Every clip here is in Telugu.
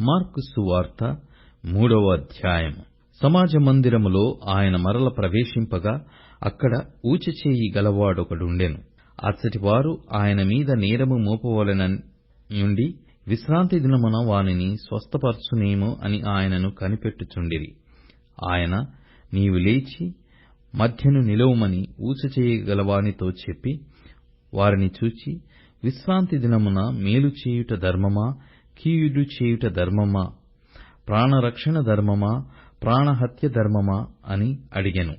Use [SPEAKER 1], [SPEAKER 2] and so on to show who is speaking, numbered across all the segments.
[SPEAKER 1] మార్కు సువార్త మూడవ అధ్యాయము. సమాజ మందిరములో ఆయన మరల ప్రవేశింపగా అక్కడ ఊచచేయి గలవాడొకడుండెను. అచ్చటివారు ఆయన మీద నేరము మోపవలెననుండి విశ్రాంతి దినమున వానిని స్వస్థపరచునేమో అని ఆయనను కనిపెట్టుచుండిరి. ఆయన నీవు లేచి మధ్యను నిలవమని ఊచచేయగలవానితో చెప్పి వారిని చూచి విశ్రాంతి దినమున మేలు చేయుట ధర్మమా? కీయుడు చేయుట ధర్మమా? ప్రాణరక్షణ ధర్మమా? ప్రాణహత్య ధర్మమా? అని అడిగెను.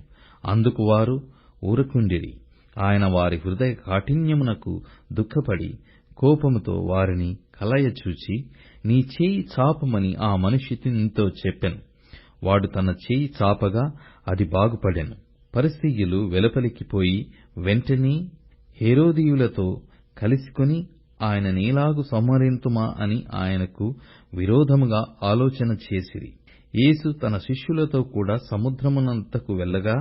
[SPEAKER 1] అందుకు వారు ఊరకుండిరి. ఆయన వారి హృదయ కాఠిన్యమునకు దుఃఖపడి కోపముతో వారిని కలయచూచి నీ చేయి చాపమని ఆ మనిషితో చెప్పెను. వాడు తన చేయి చాపగా అది బాగుపడెను. పరిస్థితులు వెలుపలికి పోయి వెంటనే హేరోదీయులతో కలిసికొని ఆయన నీలాగు సంహరింతుమా అని ఆయనకు విరోధముగా ఆలోచన చేసిరి. యేసు తన శిష్యులతో కూడా సముద్రమునంతకు వెళ్ళగా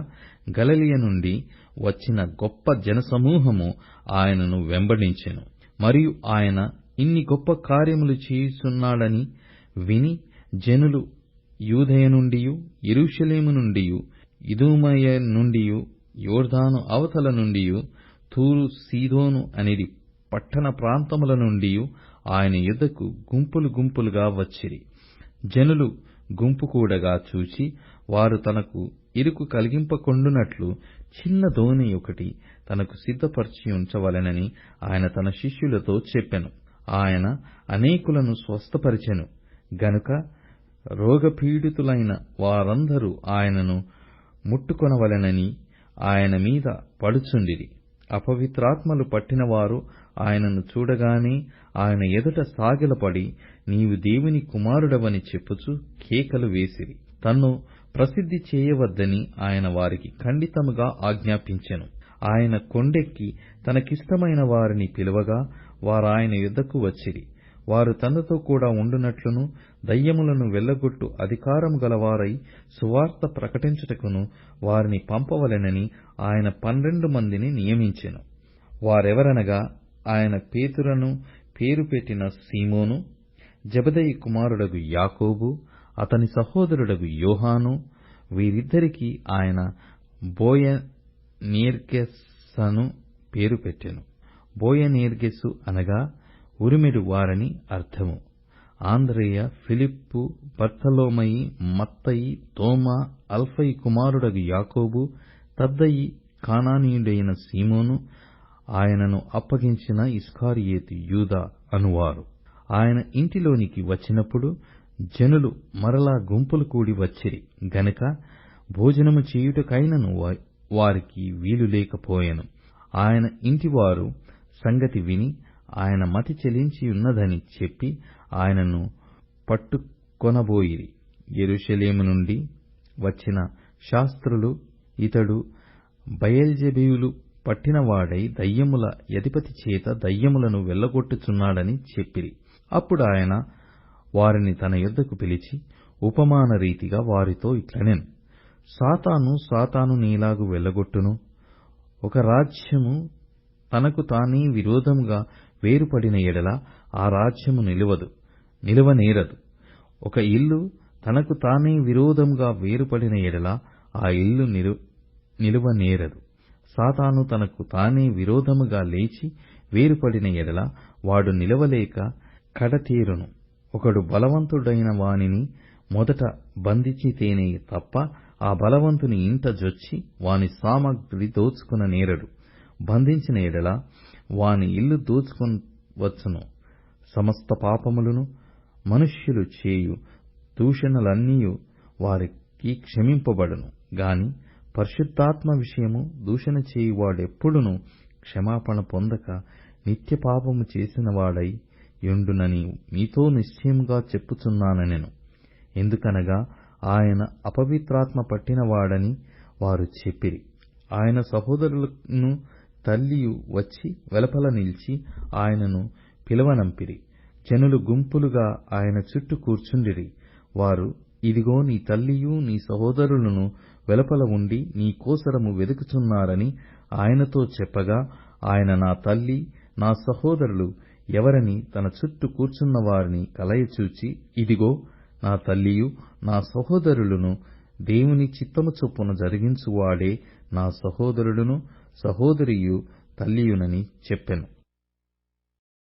[SPEAKER 1] గలలియ నుండి వచ్చిన గొప్ప జనసమూహము ఆయనను వెంబడించెను. మరియు ఆయన ఇన్ని గొప్ప కార్యములు చేయుచున్నాడని విని జనులు యూదయ నుండియు ఇరుషలేము నుండియు ఇదుమయ నుండియు యోర్దాను అవతల నుండియు తూరు సీదోను అనేది పట్టణ ప్రాంతముల నుండి ఆయన యొద్దకు గుంపులు గుంపులుగా వచ్చిరి. జనులు గుంపుకూడగా చూచి వారు తనకు ఇరుకు కలిగింపకుండునట్లు చిన్న దోణి ఒకటి తనకు సిద్ధపరచి ఉంచవలెనని ఆయన తన శిష్యులతో చెప్పెను. ఆయన అనేకులను స్వస్థపరిచెను. గనుక రోగపీడితులైన వారందరూ ఆయనను ముట్టుకొనవలెనని ఆయన మీద పడుచుండిరి. అపవిత్రాత్మలు పట్టినవారు ఆయనను చూడగానే ఆయన ఎదుట సాగిలపడి నీవు దేవుని కుమారుడవని చెప్పుచు కేకలు వేసిరి. తన్ను ప్రసిద్ధి చేయవద్దని ఆయన వారికి ఖండితముగా ఆజ్ఞాపించెను. ఆయన కొండెక్కి తనకిష్టమైన వారిని పిలువగా వారాయన యుద్ధకు వచ్చిరి. వారు తనతో కూడా ఉండునట్లును దయ్యములను వెళ్ళగొట్టు అధికారము గలవారై సువార్త ప్రకటించుటకును వారిని పంపవలెనని ఆయన పన్నెండు మందిని నియమించెను. వారెవరనగా ఆయన పేతురను పేరు పెట్టిన సీమోను జబదయి కుమారుడగు యాకోబు అతని సహోదరుడగు యోహాను వీరిద్దరికీ ఆయన బోయనీర్గెస్సను పేరు పెట్టెను. బోయనీర్గెస్సు అనగా ఉరిమెడు వారని అర్థము. ఆంధ్రేయ ఫిలిప్పు బర్తలోమయి మత్తయి తోమా అల్ఫయి కుమారుడగు యాకోబు తద్దయి కానానీయుడైన సీమోను ఆయనను అప్పగించిన ఇస్కారియేతు యూదా అనువారు. ఆయన ఇంటిలోనికి వచ్చినప్పుడు జనులు మరలా గుంపులు కూడి వచ్చిరి. గనుక భోజనము చేయుటకైనను వారికి వీలు లేకపోయెను. ఆయన ఇంటివారు సంగతి విని ఆయన మతి చెలించియున్నదని చెప్పి ఆయనను పట్టుకొనబోయిరి. యెరూషలేము నుండి వచ్చిన శాస్త్రులు ఇతడు బయల్జెబూలు పట్టినవాడై దయ్యముల యధిపతి చేత దయ్యములను వెళ్ళగొట్టుచున్నాడని చెప్పిరి. అప్పుడాయన వారిని తన యొద్దకు పిలిచి ఉపమాన రీతిగా వారితో ఇట్లనెను. సాతాను సాతాను నీలాగు వెళ్ళగొట్టును ఒక రాజ్యము తనకు తానే విరోధముగా వేరుపడిన ఎడల ఆ రాజ్యము నిలువదు నిలువనేరదు ఒక ఇల్లు తనకు తానే విరోధంగా వేరుపడిన ఎడల ఆ ఇల్లు నిలువనేరదు సాతాను తనకు తానే విరోధముగా లేచి వేరుపడిన ఎడల వాడు నిలవలేక కడతీరును. ఒకడు బలవంతుడైన వానిని మొదట బంధించితేనే తప్ప ఆ బలవంతుని ఇంట జొచ్చి వాని సామగ్రి దోచుకున నేరడు. బంధించిన ఎడల వాని ఇల్లు దోచుకొనవచ్చును సమస్త పాపములను మనుష్యులు చేయు దూషణలన్నీయు వారికి క్షమింపబడును. గాని పరిశుద్ధాత్మ విషయము దూషణ చేయువాడెప్పుడును క్షమాపణ పొందక నిత్య పాపము చేసినవాడై యుండునని మీతో నిశ్చయముగా చెప్పుచున్నానెను ఎందుకనగా ఆయన అపవిత్రాత్మ పట్టినవాడని వారు చెప్పిరి. ఆయన సహోదరులను తల్లియు వచ్చి వెలపల నిలిచి ఆయనను పిలవనంపిరి. జనులు గుంపులుగా ఆయన చుట్టూ కూర్చుండిరి. వారు ఇదిగో నీ తల్లియు నీ సహోదరులను వెలపల ఉండి నీ కోసరము వెదుకుచున్నారని ఆయనతో చెప్పగా ఆయన నా తల్లి నా సహోదరులు ఎవరని తన చుట్టూ కూర్చున్న వారిని కలయచూచి ఇదిగో నా తల్లియు నా సహోదరులును దేవుని చిత్తము చొప్పున జరిగించువాడే నా సహోదరుడును సహోదరియు తల్లియునని చెప్పెను.